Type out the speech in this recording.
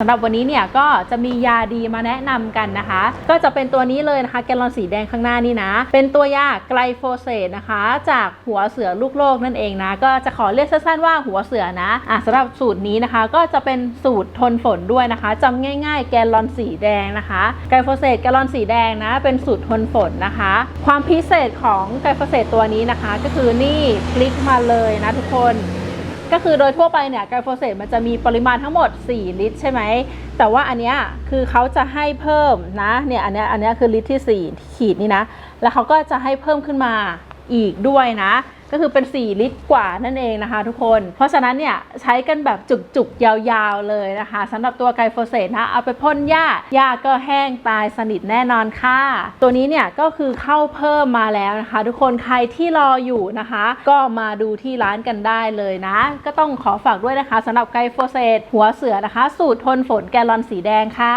สำหรับวันนี้เนี่ยก็จะมียาดีมาแนะนำกันนะคะ ก็จะเป็นตัวนี้เลยนะคะแกลลอนสีแดงข้างหน้านี่นะ เป็นตัวยาไกลโฟเซตนะคะ จากหัวเสือลูกโลกนั่นเองนะ ก็จะขอเรียกสั้นๆว่าหัวเสือนะอะสำหรับสูตรนี้นะคะ ก็จะเป็นสูตรทนฝนด้วยนะคะจำง่ายๆ แกลลอนสีแดงนะคะไกลโฟเซตแกลลอนสีแดงนะ เป็นสูตรทนฝนนะคะ ความพิเศษของไกลโฟเซตตัวนี้นะคะ ก็คือนี่คลิกมาเลยนะทุกคน ก็คือโดยทั่วไปเนี่ยไกลโฟเสตมันจะมีปริมาณทั้งหมด 4 ลิตร ใช่ไหม แต่ว่าอันเนี้ยคือเขาจะให้เพิ่มนะเนี่ยอันเนี้ยอันเนี้ยคือลิตรที่ 4 ขีดนี่นะ แล้วเขาก็จะให้เพิ่มขึ้นมาอีกด้วยนะ ก็คือเป็น 4 ลิตรกว่านั่นเองนะคะทุกคน เพราะฉะนั้นเนี่ยใช้กันแบบจุกๆ ยาวๆเลยนะคะสำหรับตัวไกลโฟเสตนะเอาไปพ่นหญ้าหญ้าก็แห้งตายสนิทแน่นอนค่ะ ตัวนี้เนี่ยก็คือเข้าเพิ่มมาแล้วนะคะ ทุกคนใครที่รออยู่นะคะ ก็มาดูที่ร้านกันได้เลยนะ ก็ต้องขอฝากด้วยนะคะสำหรับไกลโฟเสตหัวเสือนะคะ สูตรทนฝนแกลลอนสีแดงค่ะ